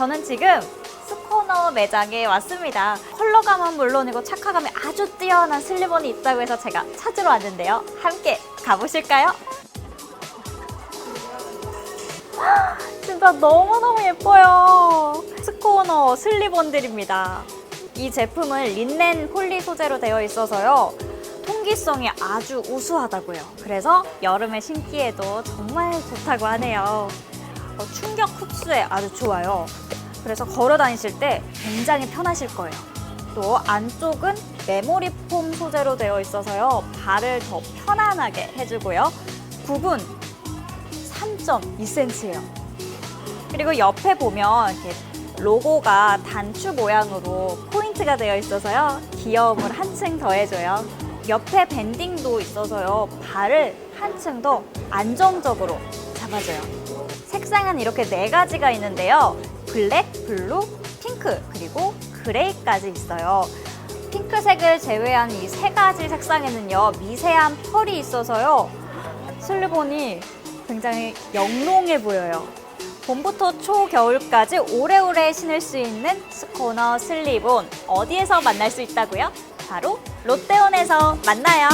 저는 지금 스코너 매장에 왔습니다. 컬러감은 물론이고 착화감이 아주 뛰어난 슬리번이 있다고 해서 제가 찾으러 왔는데요. 함께 가보실까요? 진짜 너무너무 예뻐요. 스코너 슬리번들입니다. 이 제품은 린넨 폴리 소재로 되어 있어서요. 통기성이 아주 우수하다고요. 그래서 여름에 신기에도 정말 좋다고 하네요. 어, 충격 흡수에 아주 좋아요. 그래서 걸어 다니실 때 굉장히 편하실 거예요. 또 안쪽은 메모리 폼 소재로 되어 있어서요. 발을 더 편안하게 해주고요. 굽은 3.2cm예요. 그리고 옆에 보면 이렇게 로고가 단추 모양으로 포인트가 되어 있어서요. 귀여움을 한층 더해줘요. 옆에 밴딩도 있어서요. 발을 한층 더 안정적으로 잡아줘요. 색상은 이렇게 네 가지가 있는데요. 블랙, 블루, 핑크, 그리고 그레이까지 있어요. 핑크색을 제외한 이 세 가지 색상에는요. 미세한 펄이 있어서요. 슬리본이 굉장히 영롱해 보여요. 봄부터 초겨울까지 오래오래 신을 수 있는 스코너 슬리본 어디에서 만날 수 있다고요? 바로 롯데온에서 만나요.